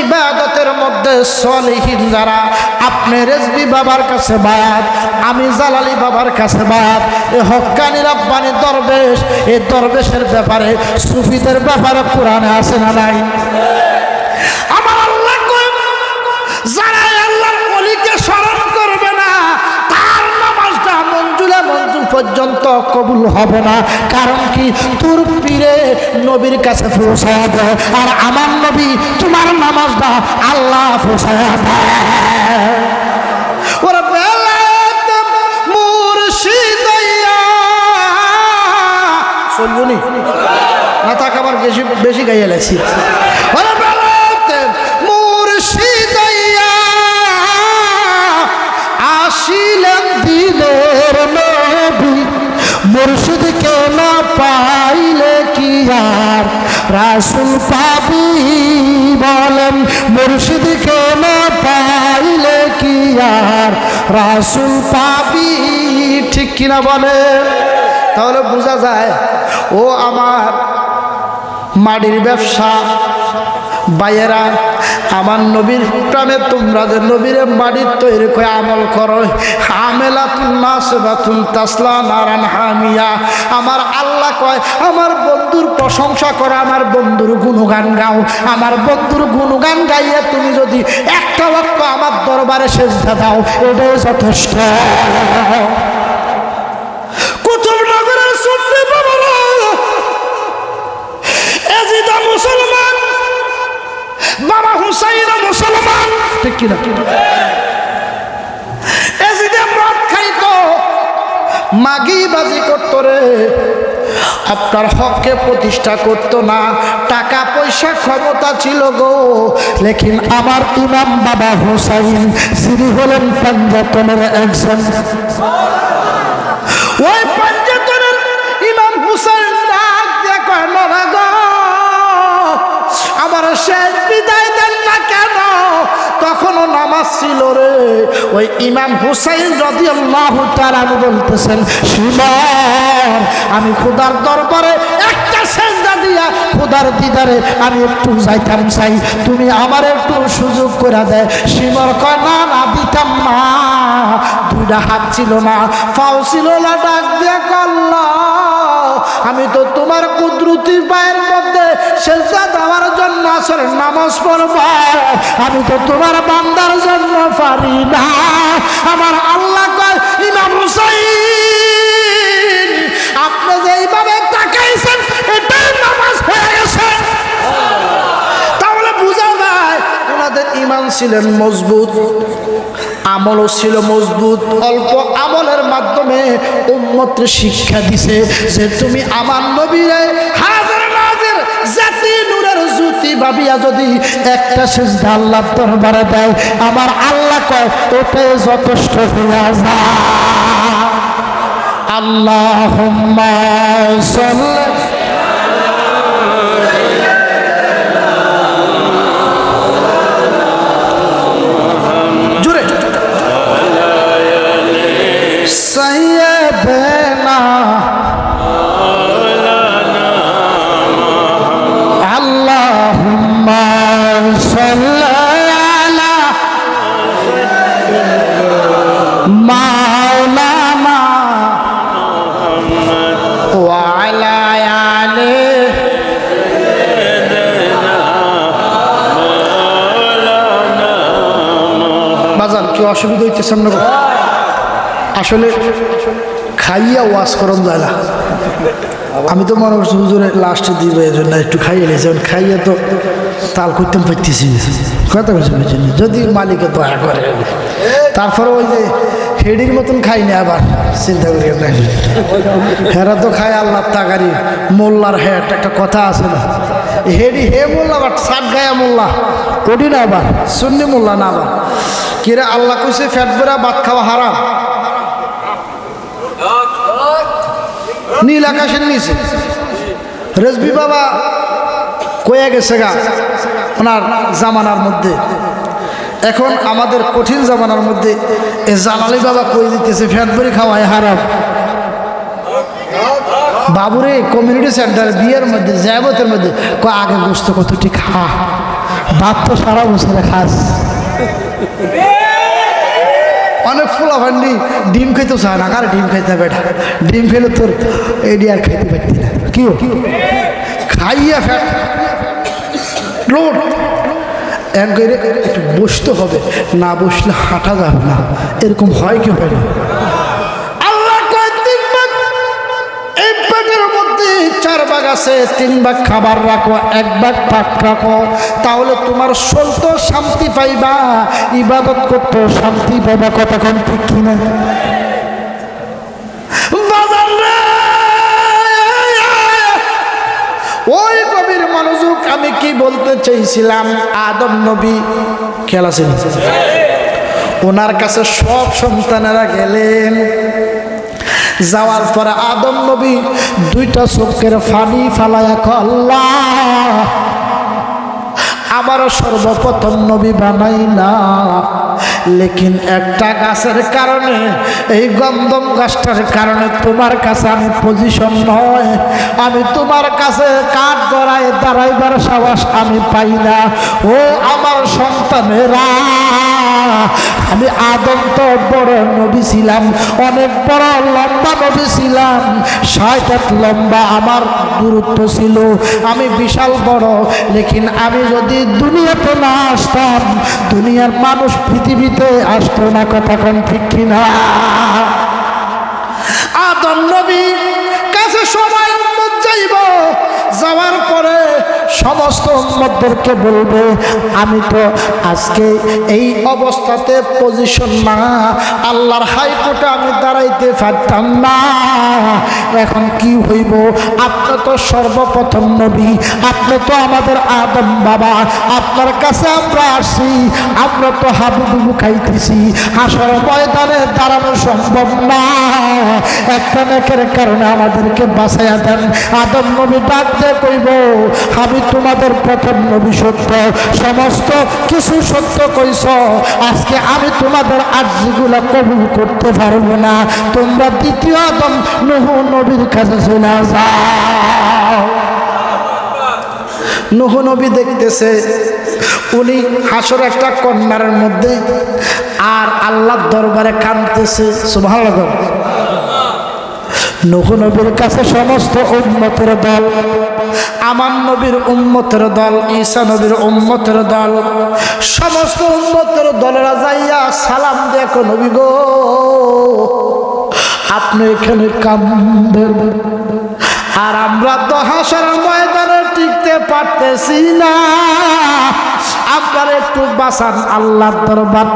ইবাদতের মধ্যে সলিহীন যারা, আপনি রেজবি বাবার কাছে বাদ আমি জালালি বাবার কাছে বাদ এ হকানি রাব্বানি দরবেশ এই দরবেশের ব্যাপারে, সুফিদের ব্যাপারে পুরাণে আছে না নাই? আমার আল্লাহ যারা পর্যন্ত কবুল হবে না। কারণ কি? তোর পীরে নবীর কাছে পৌঁছায় দেয় আর আমার নবী তোমার নামাজটা আল্লাহ পৌঁছায় আবার বেশি বেশি গাইয়ে লাগছি। রাসুল পাবি বলেন মুর্শিদকে না পাইলে কি আর? রাসুল পাবি ঠিক কিনা বলে? তাহলে বোঝা যায়, ও আমার মাটির ব্যবসা বাইয়েরা আমার নবীর প্রাণে তোমরা যে নবীর মাটির তৈরি করে আমল করো। আমেলা তুন তাসলা নারান হামিয়া। আমার আল্লাহ কয়, আমার বন্ধুর প্রশংসা করো, আমার বন্ধুর গুণগান গাও। আমার বন্ধুর গুণগান গাইয়ে তুমি যদি একটা বাক্য আমার দরবারে শেষ দাও, এটাই যথেষ্ট। কিনা? মাগি বাজি করতো রে। আপনার হককে প্রতিষ্ঠা করতো না টাকা পয়সা ক্ষমতা ছিল গো। লেকিন আমার ইমাম বাবা হুসাইন যিনি হলেন পাঞ্জাতনের একজন। ওই পাঞ্জাতনের ইমাম হুসাইন ডাক দিয়ে কয় "নরা গো, আমার শেষ বিদায় দেন না কেন? তখনও নামাজ ছিল রে। ওই ইমাম হুসাইন যদি আল্লাহ আমি বলতেছেন শিবর আমি খুদার দরবারে একটা সেজদা দিয়া খুদার দিদারে আমি একটু যাইতাম চাই। তুমি আমার একটু সুযোগ করে দেয়। শিবর কয়, না না, দিতাম না। দুইটা হাত ছিল না। পাও ছিল না, ডাক দিয়ে করল্লা আমি তো তোমার কুদরতির পায়ের মধ্যে সেজদা দেওয়ার আসলে নামাজ পড়ব। আমি তো তোমার বান্দার জন্য পারি না। আমার আল্লাহ কয়, ইমাম হুসাইন, আপনি যে এইভাবে তাকাইছেন, এটাই নামাজ হয়ে গেছে। তাহলে বোঝা যায়, ওনাদের ইমান ছিলেন মজবুত, আমলও ছিল মজবুত, অল্প আমলের মাধ্যমে উন্মত্র শিক্ষা দিছে যে, তুমি আমার নবীরে ভাবিয়া যদি একটা শেষ আল্লাহ দরবারে দেয়, আমার আল্লাহ কয় ওটাই যথেষ্ট আল্লাহ যায় আল্লাহ আলা আলিহি বাজান, কেউ অসুবিধা হইতেছেন না আসলে খাইয়া ওয়াশ করন যায় না। আমি তো মনে করছি হুজুরে লাস্টে দিবে এই জন্য একটু খাইয়ে নিয়েছি এখন খাইয়ে তো তাল করতে পারতেছি কথা বলছি যদি মালিকে দয়া করে। তারপরে ওই যে হেডির মতন খাই না আবার, চিন্তা করি হেরা তো খায় আল্লাহ তাকারি মোল্লার হেড একটা কথা আছে না। হেডি হে মোল্লা বাট, সাত গায়া মোল্লা ওটি না আবার, সুন্নি মোল্লা না আবার। কিরে আল্লাহ কইছে, ফ্যাট বেড়া ভাত খাওয়া হারাম। নীল আকাশের নিচে। রেজবি বাবা কয়ে গেছে গা, ওনার জামানার মধ্যে। এখন আমাদের কঠিন জামানার মধ্যে জালালি বাবা কই দিতেছে? ফ্যাট বেড়ে খাওয়ায়, হারাম। বাবুরে কমিউনিটি সেন্টার বিয়ের মধ্যে জ্যাবতের মধ্যে ক আগে গোস্ত কতটি খা? ভাত তো সারা বছরে খাস। অনেক ফুলা ভান্ডি, ডিম খাইতে চায় না। কার ডিম খাইতে বেটা ডিম খেলে তোর এডি আর খাইতে পারতি না। কি খাইয়া ফ্যাট এক করে একটু বসতে হবে, না বসলে হাঁটা যাবে না। এরকম হয় কি হয় না? চার ভাগ আছে, তিন ভাগ খাবার রাখো, এক ভাগ পাক রাখো। তাহলে তোমার সন্ত শান্তি পাইবা, ইবাদত করতে শান্তি পাবা কতক্ষণ ঠিক কিনা? বলতে চাইছিলাম, আদম নবী খেলা ছিল ওনার কাছে সব সন্তানেরা গেলেন। যাওয়ার পরে আদম নবী দুইটা চোখের ফানি ফালায় আল্লাহ! আবারও সর্বপ্রথম নবী বানাইলা। লেকিন একটা গাছের কারণে, এই গন্ধম গাছটার কারণে তোমার কাছে আমি পজিশন নয়। আমি তোমার কাছে কাঠ গড়ায় দাঁড়াইবার সাহস আমি পাই না। ও আমার সন্তানেরা। আমি আদম তো বড় নবী ছিলাম, অনেক বড় লম্বা নবী ছিলাম হাত লম্বা আমার দূরত্ব ছিল, আমি বিশাল বড়, লেকিন আমি যদি দুনিয়াতে না আসতাম, দুনিয়ার মানুষ পৃথিবীতে আসতো না, কথা কোন ঠিক কিনা? আদম নবী কাছে সবাই যাইব, যাওয়ার পরে সমস্ত উম্মতদেরকে বলবে, আমি তো আজকে এই অবস্থাতে পজিশন না। আল্লাহর হাইকোর্টে আমি দাঁড়াইতে পারতাম না। এখন কি হইব? আপনি তো সর্বপ্রথম নবী, আপনি তো আমাদের আদম বাবা। আপনার কাছে আমরা আসছি আমরা তো হাবুডুবু খাইতেছি। হাসর ময়দানে দাঁড়ানো সম্ভব না। একটা নেকের কারণে আমাদেরকে বাঁচাইয়া দেন। আদম নবী ডাক দিয়ে কইব আমি তোমাদের প্রথম নবী সত্য। সমস্ত কিছু সত্য কইস আজকে আমি তোমাদের আর্জিগুলো কবুল করতে পারব না। তোমরা দ্বিতীয় আদম নহু নবীর কাছে চলে যাও। নহু নবী দেখতেছে, উনি হাসর একটা কন্যার মধ্যে আর আল্লাহর দরবারে কাঁদতেছে। সুভাষ নহু নবীর কাছে সমস্ত উন্মতের দল আমার নবীর উম্মতের দল, ঈসা নবীর উম্মতের দল, সমস্ত উম্মতের দলেরা যাইয়া সালাম দেখো নবী গো, আপনি এখানে কান্দেন। আর আমরা তো হাসার ময়দানে টিকতে পারতেছি না। আপনার একটু বাঁচান আল্লাহর দরবার।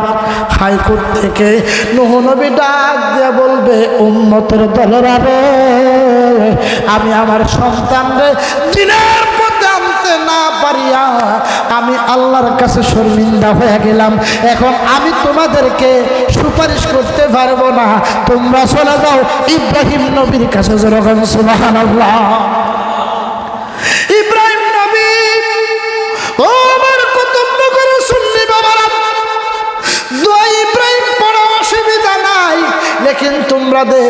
হাইকোর্ট থেকে নহনবী ডাক দিয়ে বলবে উন্নতের দলেরা রে, আমি আমার সন্তানরে দিনের মধ্যে আনতে না পারিয়া আমি আল্লাহর কাছে শর্মিন্দা হয়ে গেলাম। এখন আমি তোমাদেরকে সুপারিশ করতে পারব না। তোমরা চলে যাও ইব্রাহিম নবীর কাছে যেরকম সুবাহান তোমরা দে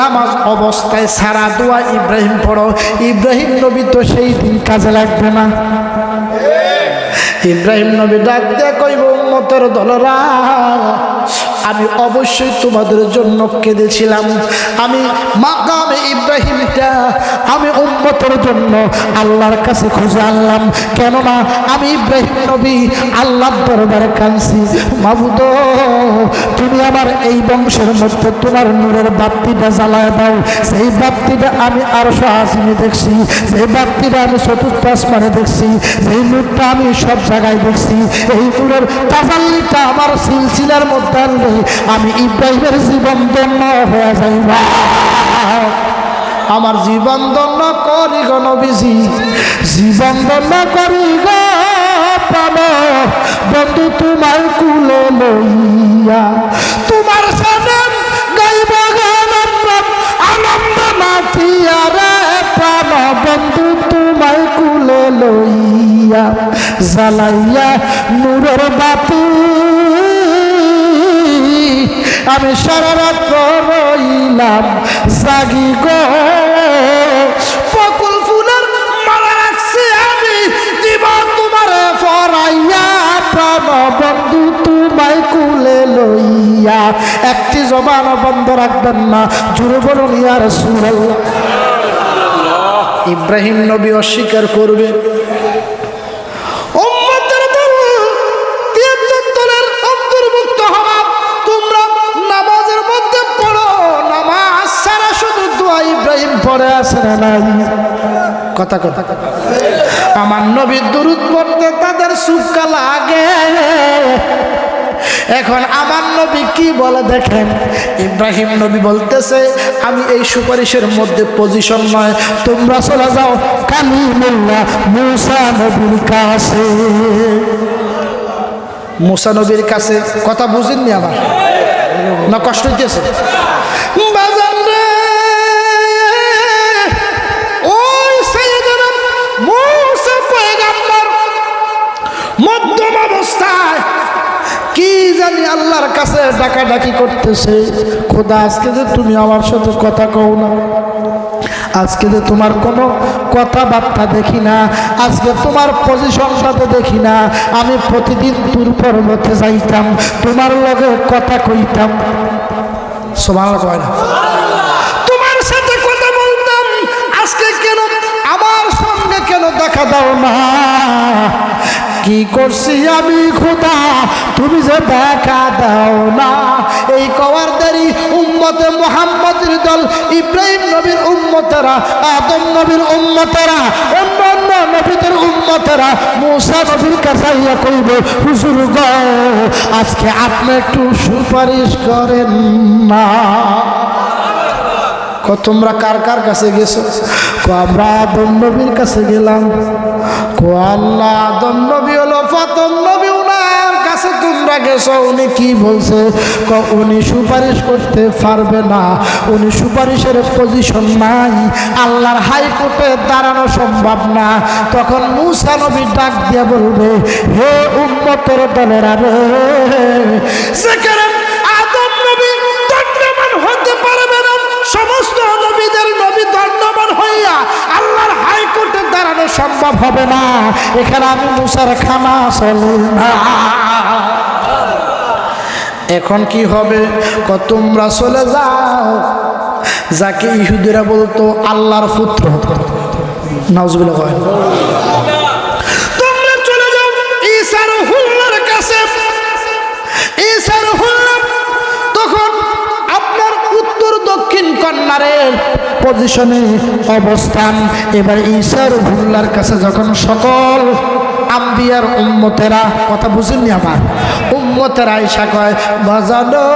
নামাজ অবস্থায় সারা দোয়া ইব্রাহিম পড়ো। ইব্রাহিম নবী তো সেই দিন কাজে লাগবে না। ইব্রাহিম নবী ডাক দিয়ে কইব, উম্মতের দলরা আমি অবশ্যই তোমাদের জন্য কেঁদেছিলাম। আমি মাকামে ইব্রাহিমটা আমি উম্মতের জন্য আল্লাহর কাছে খুঁজে আনলাম। কেননা আমি ইব্রাহিম নবী আল্লাহর দরবারে কাঁদছি। মাবুদ, তুমি আমার এই বংশের মধ্যে তোমার নূরের বাপ্তিটা জ্বালায় দাও। সেই বাপ্তিটা আমি আরও আসিনি দেখছি। সেই বাপ্তিটা আমি চতুর্থ আসমানে দেখছি। সেই নূরটা আমি সব জায়গায় দেখছি। এই নূরের তাজাল্লিটা আমার সিলসিলার মধ্যে আমি ইব্রাহিমের জীবন ধন্য হয়ে যাইবা আমার জীবন ধন্য করি গো নবীজি। জীবন ধন্য করি গো পালো বন্ধু, তোমার কুলে লইয়া তোমার সাথে গাইব আনন্দ নাচিয়া রে প্রাণ। বন্ধু, তোমার কুলে লইয়া জ্বালাইয়া নূরের বাতি আমি সারা রাত রইলাম, জাগি গো। ফকুল ফুলের মালা রাখছি আমি, দিবা তোমার ফরাইয়া প্রাণ বন্ধু তোমায় কুলে লইয়া। একটি জবান বন্ধ রাখবেন না জুড়ে বলুন ইয়ার সুরাল্লাহ ইব্রাহিম নবী অস্বীকার করবে। পড়ে আছে না নাই? কথা কথা আমার নবী দুরুদ পড়তে তাদের সুক্কা লাগে। এখন আমার নবী কি বলে দেখেন? ইব্রাহিম নবী বলতেছে, আমি এই সুপারিশের মধ্যে পজিশন নয়। তোমরা চলে যাও কালিমুল্লাহ মুসা নবীর কাছে। মুসা নবীর কাছে কথা বুঝেননি আমার না কষ্ট হইতেছে? কি আল্লাহর কাছে ডাকাডাকি করতেছে। খোদা, আজকে যে তুমি আমার সাথে কথা কও না, আজকে যে তোমার কোনো কথাবার্তা দেখি না, আজকে তোমার পজিশনটাতে দেখি না, আমি প্রতিদিন দূর পর্বতে যাইতাম, তোমার লগে কথা কইতাম। সমান কয় না। তোমার সাথে কথা বলতাম, আজকে কেন আমার সঙ্গে কেন দেখা দাও না? কি করছি আমি খোদা? তুমি যে দেখা দাও না। এই কওয়ার দেরি উম্মতে মোহাম্মদের দল, ইব্রাহিম নবীর উম্মতেরা, আদম নবীর উম্মতেরা অন্য অন্য নবীদের উম্মতেরা, মুসা নবীর কাছে কইব, হুজুর গ, আজকে আপনি একটু সুপারিশ করেন না। ক, তোমরা কার কার কাছে গেছো? কো, আমরা আদম নবীর কাছে গেলাম। কো, আল্লাহ নবী হলো, ফাতম উনার কাছে তোমরা গেছো। উনি কি বলছে? ক, উনি সুপারিশ করতে পারবে না। উনি সুপারিশের পজিশন নাই। আল্লাহর হাইকোর্টে দাঁড়ানো সম্ভব না। তখন মুসা নবী ডাক দিয়ে বলবে, হে উম্মতের দলেরা রে, সেখানে সম্ভব হবে না। এখানে আমি মুসার খানা চলে না। এখন কি হবে? তোমরা চলে যাও। যাকে ইহুদিরা বলতো, আল্লাহর পুত্র। নাউজুবিল্লাহ কয়। তখন আপনার উত্তর দক্ষিণ কন্যারের পজিশনে অবস্থান। এবার ঈশার ভুল্লার কাছে যখন সকল আম্বিয়ার উম্মতেরা, কথা বুঝেননি আমার উম্মতের আয়সা কয়, বাজানো,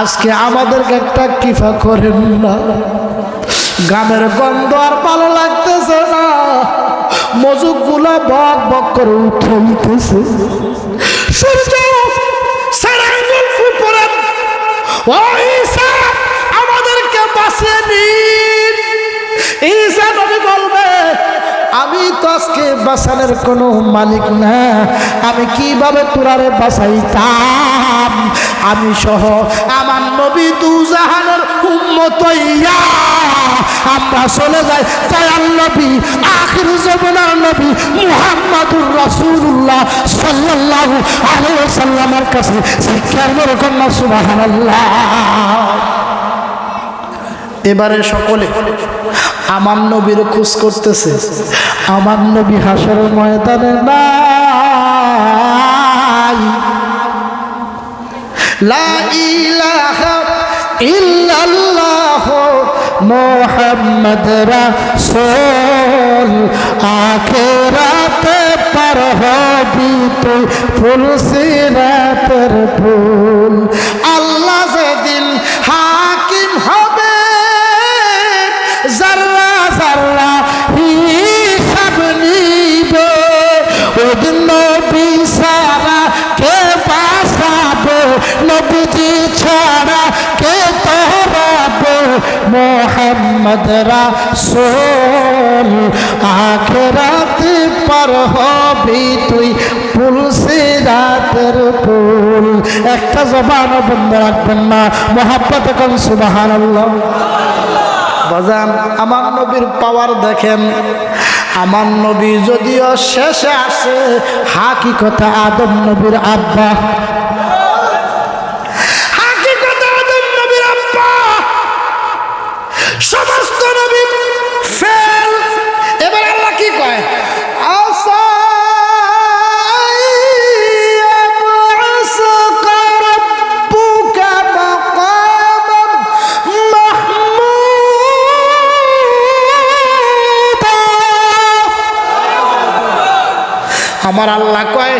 আজকে আমাদেরকে একটা কিফা করেন না। গ্রামের গন্ধ আর ভালো লাগতেছে না। মজুকগুলা বক বক করে উঠে উঠেছে সূর্য ওই তো আজকে বাঁচানোর কোনো মালিক না। আমি কীভাবে তোরারে বাঁচাইতাম? আমি সহ আমার নবী দু জাহানের উম্মত হইয়া আমরা চলে যাই দয়াল নবী, আখির জমানার নবী মুহাম্মাদুর রাসূলুল্লাহ সাল্লাল্লাহু আলাইহি ওয়াসাল্লামের কাছে শিক্ষার বড় কন্যা সুবহানাল্লাহ। এবারে সকলে আমার নবীর খোঁজ করতেছে। আমার নবী হাসর ময়দানে ইল্লাল্লাহ মোহাম্মদ রাসূল। আখিরাতে পার হবি তুই, ফুল সিরাতের ফুল। নবী সারা কে বাসাবে নবীজি ছাড়া কে তোরাবে? মোহাম্মদ রাসূল, আখেরাতে পার হবি তুই ফুল সিরাতের ফুল। একটা জবান বন্ধ রাখবেন না মোহাম্মদ কোন সুবহানাল্লাহ। বাজান, আমার নবীর পাওয়ার দেখেন। আমার নবী যদিও শেষে আসে হাকিকতে আদম নবীর আব্বা। আমার আল্লাহ কয়,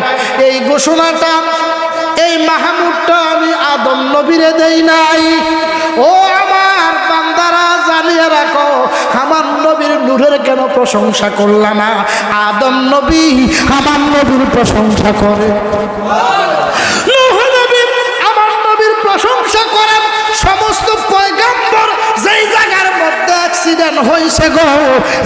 এই ঘোষণাটা, এই মাহমুদটা আমি আদম নবীরে দেই নাই। ও আমার বান্দারা, জানিয়ে রাখো, আমার নবীর নূরের কেন প্রশংসা করল না? আদম নবী আমার নবীর প্রশংসা করে। অ্যাক্সিডেন্ট হয়েছে গো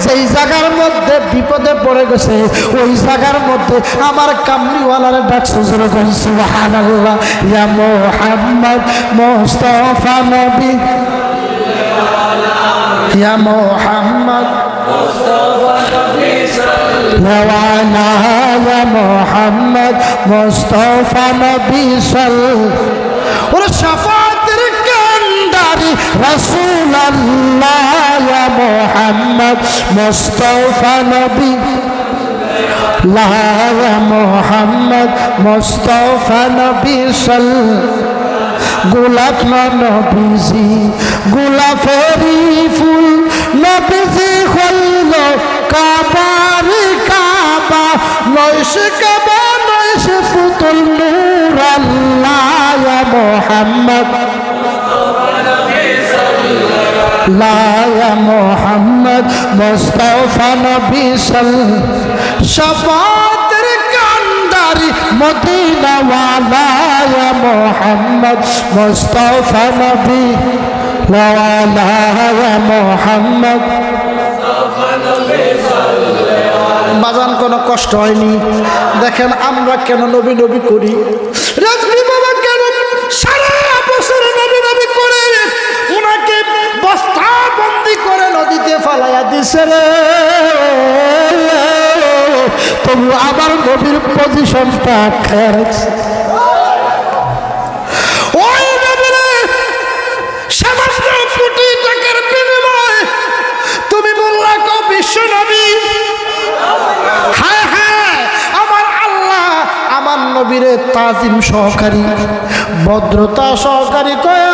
যেই জায়গার মধ্যে বিপদে পড়ে গেছে ওই জায়গার মধ্যে আমার কামলিওয়ালার ডাকছে যেরকম সুবহানাল্লাহ ইয়া মুহাম্মদ মুস্তাফা নবী ইয়া মুহাম্মদ لوانا يا محمد مصطفى نبي صلى ورشفات الكندري رسول الله يا محمد مصطفى نبي لا يا محمد مصطفى نبي صلى গোলাপ নবীজি গোলাপেরি ফুল নবীজি হইল কাবার কাবা নয়সে কাবা নয়সে পুতুল নূর আল্লাহ মোহাম্মদ লায়া মোহাম্মদ মোস্তফা নবী সাল শফাতের কান্দারি মদিনাওয়ালা মোহাম্মদ মোস্তফা নবী ইয়া মোহাম্মদ বাজান কোনো কষ্ট হয়নি। দেখেন আমরা কেন নবী নবী করি? রাজবি বাবা কেন সারা বছর নবী নবী করে ওনাকে বস্তা বন্দি করে নদীতে ফালাইয়া দিছে রে। তবু আবার নবীর পজিশনটা খেয়ে রাখছে। ওই নবীরে, সামান্য কোটি টাকার বিনিময়ে তুমি বললা বিশ্ব নবী? আমার আল্লাহ আমার নবীরে তাজিম সহকারী, ভদ্রতা সহকারী কয়া